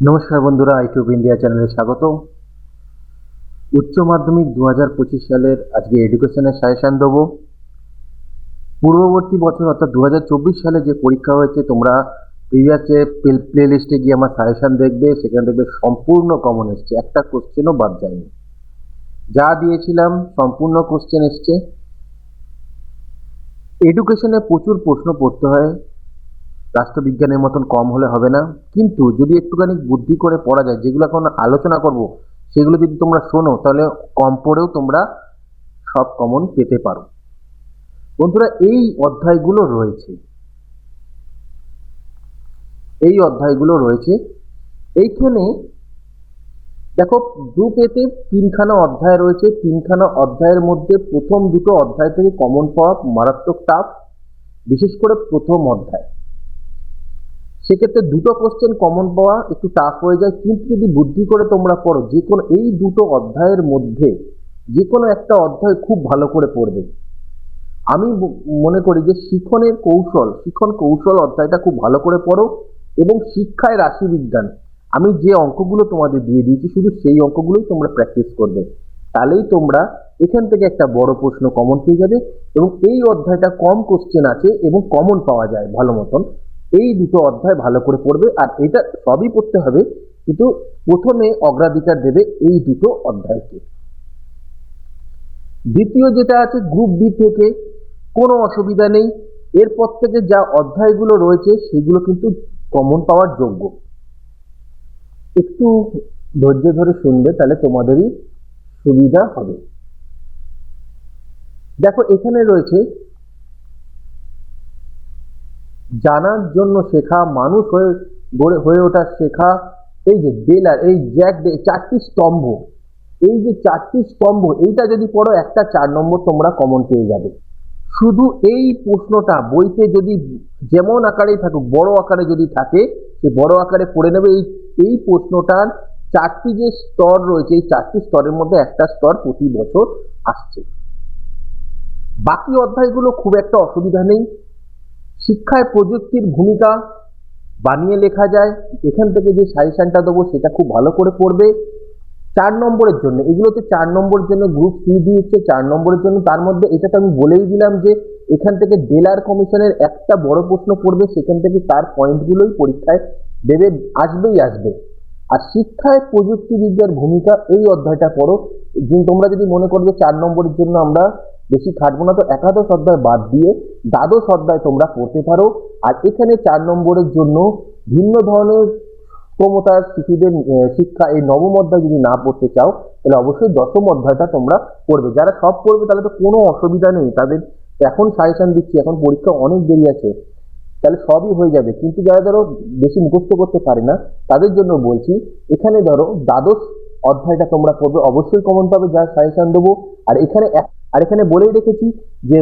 নমস্কার বন্ধুরা YouTube India চ্যানেলে স্বাগত উচ্চ মাধ্যমিক দু হাজার পঁচিশ সালের আজকে এডুকেশনের সাজেশান দেবো। পূর্ববর্তী বছর, অর্থাৎ দু হাজার চব্বিশ সালে যে পরীক্ষা হয়েছে, তোমরা প্রিভিয়াস প্লে লিস্টে গিয়ে আমার সাজেশন দেখবে, সেখানে দেখবে সম্পূর্ণ কমন এসছে। একটা কোশ্চেনও বাদ যায়নি। যা দিয়েছিলাম, সম্পূর্ণ কোশ্চেন এসছে। এডুকেশনে প্রচুর প্রশ্ন পড়তে হয়। রাষ্ট্রবিজ্ঞানের মতন কম হলে হবে না। কিন্তু যদি একটুখানি বুদ্ধি করে পড়া যায়, যেগুলো এখন আলোচনা করব, সেগুলো যদি তোমরা শোনো, তাহলে কম পড়েও তোমরা সব কমন পেতে পারো। বন্ধুরা, এই অধ্যায়গুলো রয়েছে। এই অধ্যায়গুলো রয়েছে। এইখানে দেখো গ্রুপ এতে তিনখানা অধ্যায় রয়েছে। তিনখানা অধ্যায়ের মধ্যে প্রথম দুটো অধ্যায় থেকে কমন পাওয়া মারাত্মক টাফ বিশেষ করে প্রথম অধ্যায়। সেক্ষেত্রে দুটো কোশ্চেন কমন পাওয়া একটু টাফ হয়ে যায়। কিন্তু যদি বুদ্ধি করে তোমরা পড়ো, যে কোনো এই দুটো অধ্যায়ের মধ্যে যে কোনো একটা অধ্যায় খুব ভালো করে পড়বে। আমি মনে করি যে শিখনের কৌশল, শিখন কৌশল অধ্যায়টা খুব ভালো করে পড়ো এবং শিক্ষায় রাশিবিজ্ঞান। আমি যে অঙ্কগুলো তোমাদের দিয়ে দিয়েছি, শুধু সেই অঙ্কগুলোই তোমরা প্র্যাকটিস করবে। তাহলেই তোমরা এখান থেকে একটা বড় প্রশ্ন কমন পেয়ে যাবে এবং এই অধ্যায়টা কম কোশ্চেন আছে এবং কমন পাওয়া যায় ভালো মতন। এই দুটো অধ্যায় ভালো করে পড়বে, আর এটা সবই পড়তে হবে, কিন্তু প্রথমে অগ্রাধিকার দেবে এই দুটো অধ্যায়কে। দ্বিতীয় যেটা আছে গ্রুপ বি থেকে কোনো অসুবিধা নেই, এরপর থেকে যা অধ্যায়গুলো রয়েছে, সেগুলো কিন্তু কমন পাওয়ার যোগ্য। একটু ধৈর্য ধরে শুনবে, তাহলে তোমাদেরই সুবিধা হবে। দেখো, এখানে রয়েছে জানার জন্য শেখা, মানুষ হয়ে গড়ে, হয়ে ওঠা শেখা, এই যে ডেলার এই জ্যাক ডে চারটি স্তম্ভ। এই যে চারটি স্তম্ভ, এইটা যদি পড়ো, একটা চার নম্বর তোমরা কমন পেয়ে যাবে। শুধু এই প্রশ্নটা, বইতে যদি যেমন আকারেই থাকুক, বড় আকারে যদি থাকে, সে বড় আকারে পড়ে নেবে। এই এই প্রশ্নটার চারটি যে স্তর রয়েছে, এই চারটি স্তরের মধ্যে একটা স্তর প্রতি বছর আসছে। বাকি অধ্যায়গুলো খুব একটা অসুবিধা নেই। শিক্ষায় প্রযুক্তির ভূমিকা বানিয়ে লেখা যায়। এখান থেকে যে সাজেশনটা দেবো, সেটা খুব ভালো করে পড়বে। চার নম্বরের জন্য, এগুলোতে চার নম্বরের জন্য গ্রুপ সি দিয়েছে চার নম্বরের জন্য। তার মধ্যে এটা তো আমি বলেই দিলাম যে, এখান থেকে ডেলার কমিশনের একটা বড় প্রশ্ন পড়বে, সেখান থেকে তার পয়েন্টগুলোই পরীক্ষায় দেবে, আসবেই আসবে। আর শিক্ষায় প্রযুক্তিবিদ্যার ভূমিকা এই অধ্যায়টা পড়ো। তোমরা যদি মনে করো চার নম্বরের জন্য আমরা বেশি খাটবো না তো একাদশ অধ্যায় বাদ দিয়ে দ্বাদশ অধ্যায় তোমরা পড়তে পারো। আর এখানে চার নম্বরের জন্য ভিন্ন ধরনের ক্ষমতার শিশুদের শিক্ষা এই নবম অধ্যায় যদি না পড়তে চাও, তাহলে অবশ্যই দশম অধ্যায়টা তোমরা পড়বে। যারা সব পড়বে তাহলে তো কোনো অসুবিধা নেই। তাদের এখন সাজেশন দিচ্ছি, এখন পরীক্ষা অনেক দেরি আছে, তাহলে সবই হয়ে যাবে। কিন্তু যারা ধরো বেশি মুখস্থ করতে পারে না, তাদের জন্য বলছি, এখানে ধরো দ্বাদশ অধ্যায়টা তোমরা পড়বে, অবশ্যই কমন পাবে, যা সাজেশন দেবো। আর এখানে আর এখানে বলেই রেখেছি যে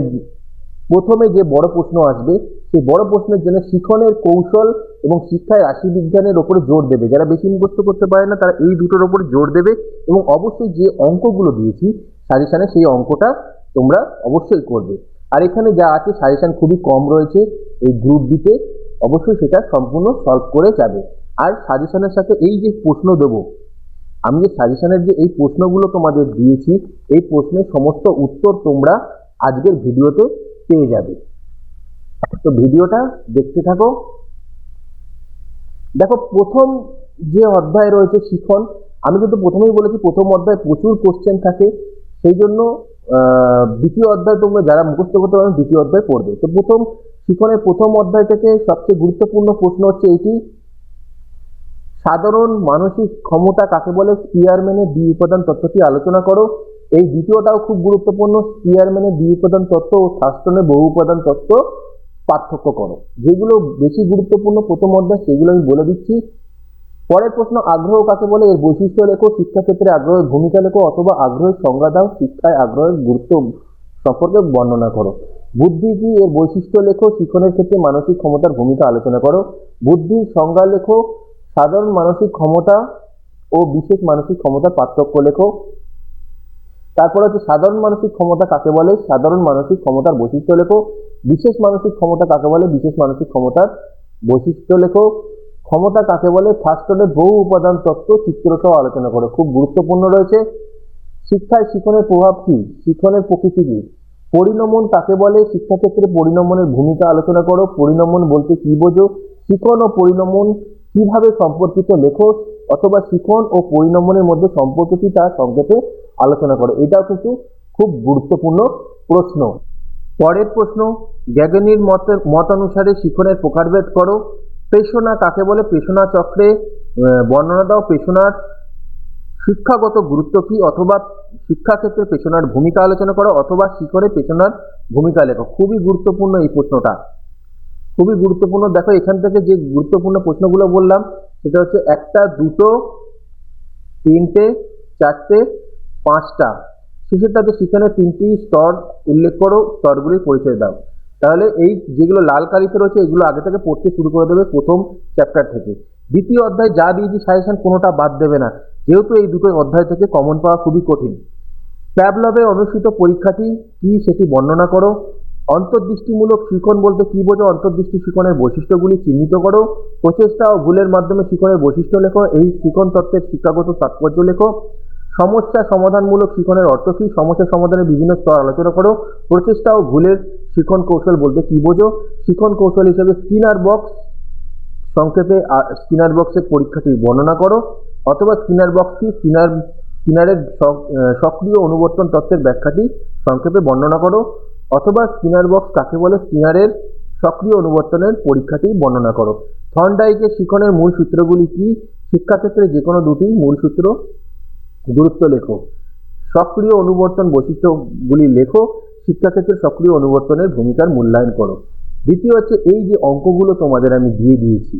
প্রথমে যে বড় প্রশ্ন আসবে, সেই বড় প্রশ্নের জন্য শিখনের কৌশল এবং শিক্ষায় রাশিবিজ্ঞানের ওপরে জোর দেবে। যারা বেশি মুখস্থ করতে পারে না, তারা এই দুটোর ওপরে জোর দেবে এবং অবশ্যই যে অঙ্কগুলো দিয়েছি সাজেশানে সেই অঙ্কটা তোমরা অবশ্যই করবে। আর এখানে যা আছে সাজেশান খুবই কম রয়েছে এই গ্রুপ বিতে অবশ্যই সেটা সম্পূর্ণ সলভ করে যাবে। আর সাজেশনের সাথে এই যে প্রশ্ন দেবো আমি যে সাজেশনের যে এই প্রশ্নগুলো তোমাদের দিয়েছি, এই প্রশ্নের সমস্ত উত্তর তোমরা আজকের ভিডিওতে পেয়ে যাবে। তো ভিডিওটা দেখতে থাকো। দেখো, প্রথম যে অধ্যায় রয়েছে শিখন, আমি কিন্তু প্রথমেই বলেছি প্রথম অধ্যায়ে প্রচুর কোশ্চেন থাকে। সেই জন্য দ্বিতীয় অধ্যায় তোমরা যারা মুখস্থ করতে পারো দ্বিতীয় অধ্যায় পড়বে। তো প্রথম শিখনের প্রথম অধ্যায় থেকে সবচেয়ে গুরুত্বপূর্ণ প্রশ্ন হচ্ছে এটি সাধারণ মানসিক ক্ষমতা কাকে বলে? স্পিয়ারম্যানের দ্বি উপাদান তত্ত্বটি আলোচনা করো। এই দ্বিতীয়টাও খুব গুরুত্বপূর্ণ। স্পিয়ারম্যানের দ্বি উপাদান তত্ত্ব ও শাস্ত্রনের বহু উপাদান তত্ত্ব পার্থক্য করো। যেগুলো বেশি গুরুত্বপূর্ণ, প্রথম অধ্যায়, সেগুলো আমি বলে দিচ্ছি। পরের প্রশ্ন, আগ্রহ কাকে বলে? এর বৈশিষ্ট্য লেখো, শিক্ষাক্ষেত্রে আগ্রহের ভূমিকা লেখো, অথবা আগ্রহের সংজ্ঞা দাও, শিক্ষায় আগ্রহের গুরুত্ব সম্পর্কে বর্ণনা করো। বুদ্ধি কি? এর বৈশিষ্ট্য লেখো, শিক্ষণের ক্ষেত্রে মানসিক ক্ষমতার ভূমিকা আলোচনা করো। বুদ্ধির সংজ্ঞা লেখো সাধারণ মানসিক ক্ষমতা ও বিশেষ মানসিক ক্ষমতার পার্থক্য লেখো। তারপর হচ্ছে সাধারণ মানসিক ক্ষমতা কাকে বলে? সাধারণ মানসিক ক্ষমতার বৈশিষ্ট্য লেখো। বিশেষ মানসিক ক্ষমতা কাকে বলে? বিশেষ মানসিক ক্ষমতার বৈশিষ্ট্য লেখো। ক্ষমতা কাকে বলে? ফার্স্ট বহু উপাদান তত্ত্ব চিত্র সহ আলোচনা করো। খুব গুরুত্বপূর্ণ রয়েছে। শিক্ষায় শিক্ষণের প্রভাব কি? শিক্ষণের প্রকৃতি কি? পরিণমন কাকে বলে? শিক্ষাক্ষেত্রে পরিণমনের ভূমিকা আলোচনা করো। পরিণমন বলতে কি বোঝো? শিখন ও পরিণমন কীভাবে সম্পর্কিত লেখো অথবা শিখন ও পরিণমনের মধ্যে সম্পর্ক কি তা সংক্ষেপে আলোচনা করো? এটাও কিন্তু খুব গুরুত্বপূর্ণ প্রশ্ন। পরের প্রশ্ন জ্ঞাগনির মতের মত অনুসারে শিখনের প্রকারভেদ করো। পেশনা কাকে বলে? পেশনা চক্রে বর্ণনা দাও। পেশনার শিক্ষাগত গুরুত্ব কি? অথবা শিক্ষাক্ষেত্রে পেশনার ভূমিকা আলোচনা করো। অথবা শিখরে পেশনার ভূমিকা লেখো। খুবই গুরুত্বপূর্ণ এই প্রশ্নটা। খুবই গুরুত্বপূর্ণ। দেখো, এখান থেকে যে গুরুত্বপূর্ণ প্রশ্নগুলো বললাম, সেটা হচ্ছে একটা, দুটো, তিনটে, চারটে, পাঁচটা। শেষেরটাতে সেখানে তিনটি স্তর উল্লেখ করো, স্তরগুলির পরিচয় দাও। তাহলে এই যেগুলো লাল কালিতে রয়েছে, এগুলো আগে থেকে পড়তে শুরু করে দেবে প্রথম চ্যাপ্টার থেকে। দ্বিতীয় অধ্যায় যা দিয়েছি সাজেশন কোনোটা বাদ দেবে না। যেহেতু এই দুটো অধ্যায় থেকে কমন পাওয়া খুবই কঠিন। প্যাবলবে অনুষ্ঠিত পরীক্ষাটি কি সেটি বর্ণনা করো। অন্তর্দৃষ্টিমূলক শিখন বলতে কি বোঝো? অন্তর্দৃষ্টি শিখনের বৈশিষ্ট্যগুলি চিহ্নিত করো। প্রচেষ্টা ও ভুলের মাধ্যমে শিখনের বৈশিষ্ট্য লেখো। এই শিখন তত্ত্বের শিক্ষাগত তাৎপর্য লেখো। সমস্যা সমাধানমূলক শিখনের অর্থ কি? সমস্যা সমাধানের বিভিন্ন স্তর আলোচনা করো। প্রচেষ্টা ও ভুলের শিখন কৌশল বলতে কি বোঝো? শিখন কৌশল হিসেবে স্কিনার বক্স সংক্ষেপে স্কিনার বক্সের পরীক্ষাটি বর্ণনা করো। অথবা স্কিনার বক্স কি স্কিনার, স্কিনারের সক্রিয় অনুবর্তন তত্ত্বের ব্যাখ্যাটি সংক্ষেপে বর্ণনা করো। অথবা স্কিনার বক্স কাকে বলে? স্কিনারের সক্রিয় অনুবর্তনের পরীক্ষাটি বর্ণনা করো। থর্নডাইকের শিখনের মূল সূত্রগুলি কি? শিক্ষাক্ষেত্রে যে কোনো দুটি মূল সূত্র। গুরুত্ব লেখো। সক্রিয় অনুবর্তন বৈশিষ্ট্যগুলি লেখো। শিক্ষাক্ষেত্রে সক্রিয় অনুবর্তনের ভূমিকার মূল্যায়ন করো। দ্বিতীয় হচ্ছে এই যে অঙ্কগুলো তোমাদের আমি দিয়ে দিয়েছি,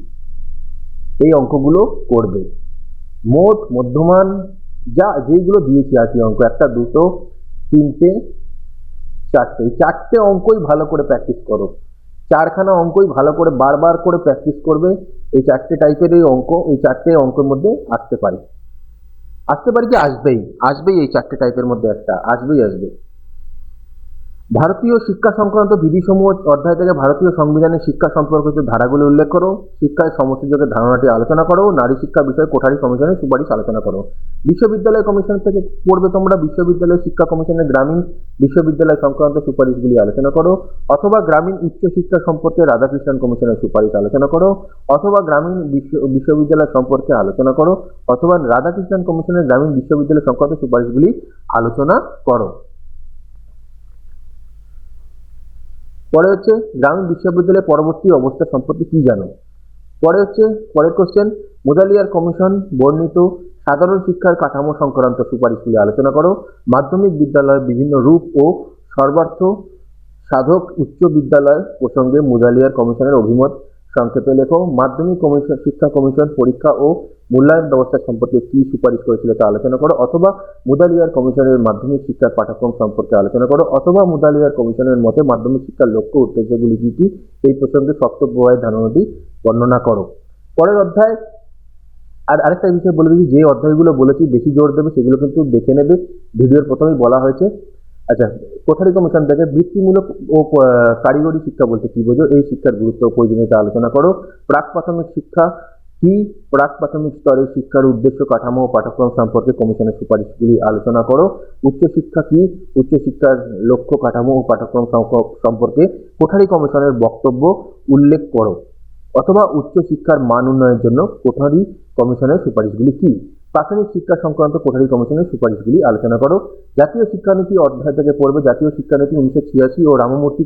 এই অঙ্কগুলো করবে। মোট মধ্যমান যা যেগুলো দিয়েছি আর কি অঙ্ক, একটা, দুটো, তিনটে চারটে। চারটে অঙ্কই ভালো করে প্র্যাকটিস করো। চারখানা অঙ্কই ভালো করে বারবার করে প্র্যাকটিস করবে। এই চারটে টাইপের এই অঙ্ক, এই চারটে অঙ্কের মধ্যে আসতে পারে। আসতে পারে কি? আসবেই। আসবেই এই চারটে টাইপের মধ্যে একটা। আসবেই আসবে ভারতীয় শিক্ষা সংক্রান্ত বিধিসমূহ অধ্যায় থেকে ভারতীয় সংবিধানের শিক্ষা সম্পর্কিত ধারাগুলি উল্লেখ করো। শিক্ষায় সমস্যাযোগের ধারণাটি আলোচনা করো। নারী শিক্ষা বিষয়ে কোঠারি কমিশনের সুপারিশ আলোচনা করো। বিশ্ববিদ্যালয় কমিশন থেকে পড়বে তোমরা বিশ্ববিদ্যালয় শিক্ষা কমিশনের গ্রামীণ বিশ্ববিদ্যালয় সংক্রান্ত সুপারিশগুলি আলোচনা করো। অথবা গ্রামীণ উচ্চ শিক্ষা সম্পর্কে রাধাকৃষ্ণন কমিশনের সুপারিশ আলোচনা করো। অথবা গ্রামীণ বিশ্ব, বিশ্ববিদ্যালয় সম্পর্কে আলোচনা করো। অথবা রাধাকৃষ্ণন কমিশনের গ্রামীণ বিশ্ববিদ্যালয় সংক্রান্ত সুপারিশগুলি আলোচনা করো। পরে হচ্ছে গ্রামীণ বিশ্ববিদ্যালয়ের পরবর্তী অবস্থা সম্পর্কে কি জানো? পরে হচ্ছে পরের কোশ্চেন মোদালিয়ার কমিশন বর্ণিত সাধারণ শিক্ষার কাঠামো সংক্রান্ত সুপারিশগুলি আলোচনা করো। মাধ্যমিক বিদ্যালয়ের বিভিন্ন রূপ ও সর্বার্থ সাধক উচ্চ বিদ্যালয় প্রসঙ্গে মুদালিয়ার কমিশনের অভিমত সংক্ষেপে লেখো, মাধ্যমিক কমিশন শিক্ষা কমিশন পরীক্ষা ও মূল্যায়ন ব্যবস্থা সম্পর্কে কি সুপারিশ করেছিল তা আলোচনা করো, অথবা মুদালিয়ার কমিশনের মাধ্যমিক শিক্ষার পাঠ্যক্রম সম্পর্কে আলোচনা করো, অথবা মুদালিয়ার কমিশনের মতে মাধ্যমিক শিক্ষার লক্ষ্য, উদ্দেশ্যগুলি কি কি, এই প্রসঙ্গে শক্ত ধারণাটি বর্ণনা করো। পরের অধ্যায়, আর আরেকটা বিষয় বলে দিচ্ছি যে অধ্যায়গুলো বলেছি, বেশি জোর দেবে, সেগুলো কিন্তু দেখে নেবে, ভিডিওর প্রথমেই বলা হয়েছে। আচ্ছা কোঠারি কমিশন থেকে বৃত্তিমূলক ও কারিগরি শিক্ষা বলতে কি বোঝো? এই শিক্ষার গুরুত্ব প্রয়োজনীয়তা আলোচনা করো। প্রাক প্রাথমিক শিক্ষা কি? প্রাক প্রাথমিক স্তরের শিক্ষার উদ্দেশ্য, কাঠামো ও পাঠ্যক্রম সম্পর্কে কমিশনের সুপারিশগুলি আলোচনা করো। উচ্চশিক্ষা কি? উচ্চশিক্ষার লক্ষ্য, কাঠামো ও পাঠ্যক্রম সম্পর্কে কোঠারি কমিশনের বক্তব্য উল্লেখ করো। অথবা উচ্চশিক্ষার মান উন্নয়নের জন্য কোঠারি কমিশনের সুপারিশগুলি কি? প্রাথমিক শিক্ষা সংক্রান্ত কোঠারি কমিশনের সুপারিশগুলি আলোচনা করো। জাতীয় শিক্ষানীতি অধ্যায় থেকে পড়বে জাতীয় শিক্ষানীতি উনিশশো ছিয়াশি ও রামমূর্তি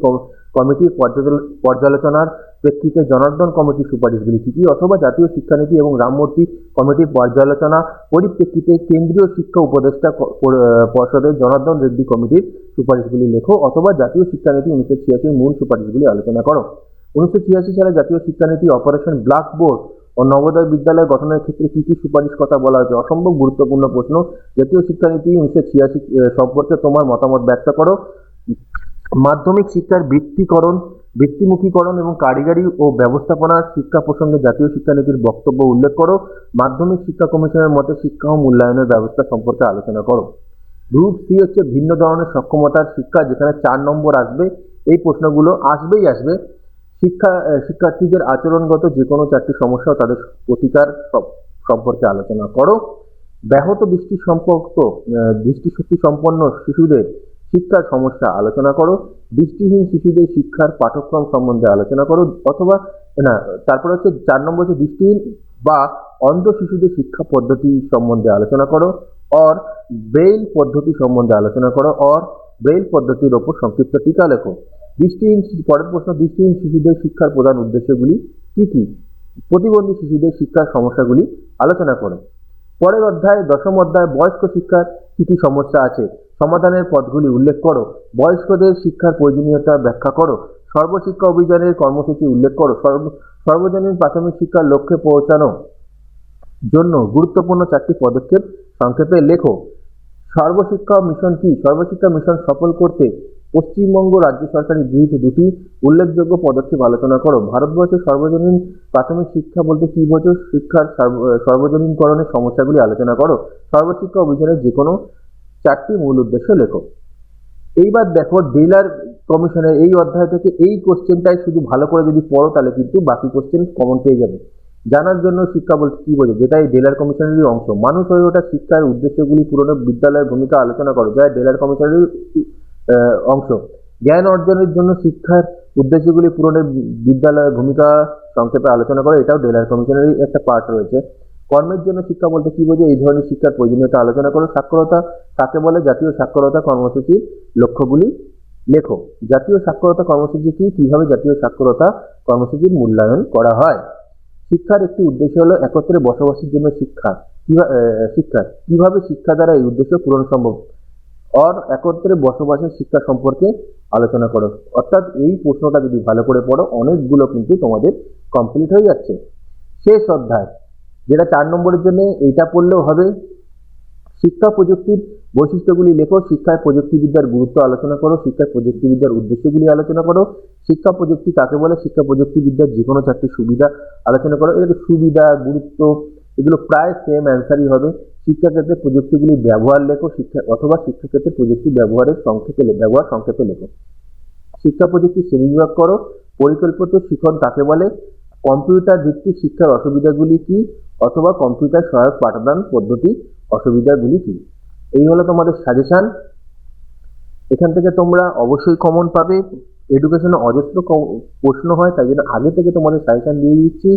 কমিটির পর্যালোচ- পর্যালোচনার প্রেক্ষিতে জনার্দন কমিটির সুপারিশগুলি কি কি? অথবা জাতীয় শিক্ষানীতি এবং রামমূর্তি কমিটির পর্যালোচনা পরিপ্রেক্ষিতে কেন্দ্রীয় শিক্ষা উপদেষ্টা পর্ষদের জনার্দন রেড্ডি কমিটির সুপারিশগুলি লেখো। অথবা জাতীয় শিক্ষানীতি উনিশশো ছিয়াশির মূল সুপারিশগুলি আলোচনা করো। উনিশশো ছিয়াশি সালে জাতীয় শিক্ষানীতি অপারেশন ব্ল্যাকবোর্ড ও নবোদয় বিদ্যালয় গঠনের ক্ষেত্রে কি কি সুপারিশ কথা বলা হয়েছে? অসম্ভব গুরুত্বপূর্ণ প্রশ্ন। জাতীয় শিক্ষানীতি উনিশশো ছিয়াশি সম্পর্কে তোমার মতামত ব্যক্ত করো। মাধ্যমিক শিক্ষার বৃত্তিকরণ বৃত্তিমুখীকরণ এবং কারিগরি ও ব্যবস্থাপনার শিক্ষা প্রসঙ্গে জাতীয় শিক্ষানীতির বক্তব্য উল্লেখ করো। মাধ্যমিক শিক্ষা কমিশনের মতে শিক্ষা ও মূল্যায়নের ব্যবস্থা সম্পর্কে আলোচনা করো। গ্রুপ সি হচ্ছে ভিন্ন ধরনের সক্ষমতার শিক্ষা, যেখানে চার নম্বর আসবে। এই প্রশ্নগুলো আসবেই আসবে। শিক্ষা শিক্ষার্থীদের আচরণগত যে কোনো চারটি সমস্যা তাদের প্রতিকার সম্পর্কে আলোচনা করো। ব্যাহত দৃষ্টি সম্পর্ক দৃষ্টিশক্তি সম্পন্ন শিশুদের শিক্ষার সমস্যা আলোচনা করো। দৃষ্টিহীন শিশুদের শিক্ষার পাঠ্যক্রম সম্বন্ধে আলোচনা করো। অথবা, না, তারপর হচ্ছে চার নম্বর হচ্ছে দৃষ্টিহীন বা অন্ধ শিশুদের শিক্ষা পদ্ধতি সম্বন্ধে আলোচনা করো। অর ব্রেইল পদ্ধতি সম্বন্ধে আলোচনা করো। অর ব্রেইল পদ্ধতির ওপর সংক্ষিপ্ত টিকা লেখো। দৃষ্টিহীন পরের প্রশ্ন দৃষ্টিহীন শিশুদের শিক্ষার প্রধান উদ্দেশ্যগুলি কি কি? প্রতিবন্ধী শিশুদের শিক্ষার সমস্যাগুলি আলোচনা করো। পরের অধ্যায়ে, দশম অধ্যায়, বয়স্ক শিক্ষার কী কী সমস্যা আছে? সমাধানের পথগুলি উল্লেখ করো। বয়স্কদের শিক্ষার প্রয়োজনীয়তা ব্যাখ্যা করো। সর্বশিক্ষা অভিযানের কর্মসূচি উল্লেখ করো। সর্ব সর্বজনীন প্রাথমিক শিক্ষার লক্ষ্যে পৌঁছানো জন্য গুরুত্বপূর্ণ চারটি পদক্ষেপ সংক্ষেপে লেখো। সর্বশিক্ষা মিশন কি? সর্বশিক্ষা মিশন সফল করতে পশ্চিমবঙ্গ রাজ্য সরকারের গৃহীত দুটি উল্লেখযোগ্য পদক্ষেপ আলোচনা করো। ভারতবর্ষের সর্বজনীন প্রাথমিক শিক্ষা বলতে কি বোঝো? শিক্ষার সর্ব- সর্বজনীনকরণের সমস্যাগুলি আলোচনা করো। সর্বশিক্ষা অভিযানের যে কোনো চারটি মূল উদ্দেশ্য লেখো। এইবার দেখো, ডেলার কমিশনের এই অধ্যায় থেকে এই কোশ্চেনটাই শুধু ভালো করে যদি পড়ো, তাহলে কিন্তু বাকি কোশ্চেন কমন পেয়ে যাবে। জানার জন্য শিক্ষা বলতে কি বোঝে যেটা এই ডেলার কমিশনেরই অংশ। মানুষ হয়ে ওঠা শিক্ষার উদ্দেশ্যগুলি পূরণে বিদ্যালয়ের ভূমিকা আলোচনা করো। যা ডেলার কমিশনেরই অংশ। জ্ঞান অর্জনের জন্য শিক্ষার উদ্দেশ্যগুলি পূরণে বিদ্যালয়ের ভূমিকা সংক্ষেপে আলোচনা করো। এটাও ডেলার কমিশনেরই একটা পার্ট রয়েছে। কর্মের জন্য শিক্ষা বলতে কি বোঝে? এই ধরনের শিক্ষার প্রয়োজনীয়তা আলোচনা করো। সাক্ষরতা কাকে বলে? জাতীয় সাক্ষরতা কর্মসূচির লক্ষ্যগুলি লেখো। জাতীয় সাক্ষরতা কর্মসূচি কি? কীভাবে জাতীয় সাক্ষরতা কর্মসূচির মূল্যায়ন করা হয়? শিক্ষার একটি উদ্দেশ্য হলো একত্রে বসবাসের জন্য শিক্ষা। শিক্ষা। কীভাবে শিক্ষা দ্বারা এই উদ্দেশ্য পূরণ সম্ভব? অর, একত্রে বসবাসের শিক্ষা সম্পর্কে আলোচনা করো। অর্থাৎ এই প্রশ্নটা যদি ভালো করে পড়ো, অনেকগুলো কিন্তু তোমাদের কমপ্লিট হয়ে যাচ্ছে। শেষ অধ্যায়, যেটা চার নম্বরের জন্য, এইটা পড়লেও হবে। শিক্ষা প্রযুক্তির বৈশিষ্ট্যগুলি লেখো, শিক্ষায় প্রযুক্তিবিদ্যার গুরুত্ব আলোচনা করো, শিক্ষায় প্রযুক্তিবিদ্যার উদ্দেশ্যগুলি আলোচনা করো। শিক্ষা প্রযুক্তি কাকে বলে? শিক্ষা প্রযুক্তিবিদ্যার যে কোনো চারটি সুবিধা আলোচনা করো। এর সুবিধা, গুরুত্ব, এগুলো প্রায় সেম অ্যান্সারই হবে। শিক্ষাক্ষেত্রে প্রযুক্তিগুলি ব্যবহার লেখো শিক্ষা অথবা শিক্ষাক্ষেত্রে প্রযুক্তি ব্যবহারের সংক্ষেপে ব্যবহার সংক্ষেপে লেখো। শিক্ষা প্রযুক্তি শ্রেণীবিভাগ করো। পরিকল্পিত শিখন কাকে বলে? কম্পিউটার ভিত্তিক শিক্ষার অসুবিধাগুলি কি? অথবা কম্পিউটার সহায়ক পাঠদান পদ্ধতি অসুবিধাগুলি কি? এই হলো তোমাদের সাজেশান এখান থেকে তোমরা অবশ্যই কমন পাবে। এডুকেশনে অজস্র প্রশ্ন হয়, তাই জন্য আগে থেকে তোমাদের সাজেশান দিয়ে দিচ্ছি।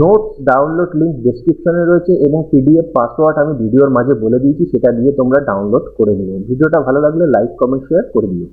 নোটস ডাউনলোড লিঙ্ক ডেসক্রিপশনে রয়েছে এবং পিডিএফ পাসওয়ার্ড আমি ভিডিওর মাঝে বলে দিয়েছি, সেটা দিয়ে তোমরা ডাউনলোড করে নিও। ভিডিওটা ভালো লাগলে লাইক কমেন্ট শেয়ার করে দিও।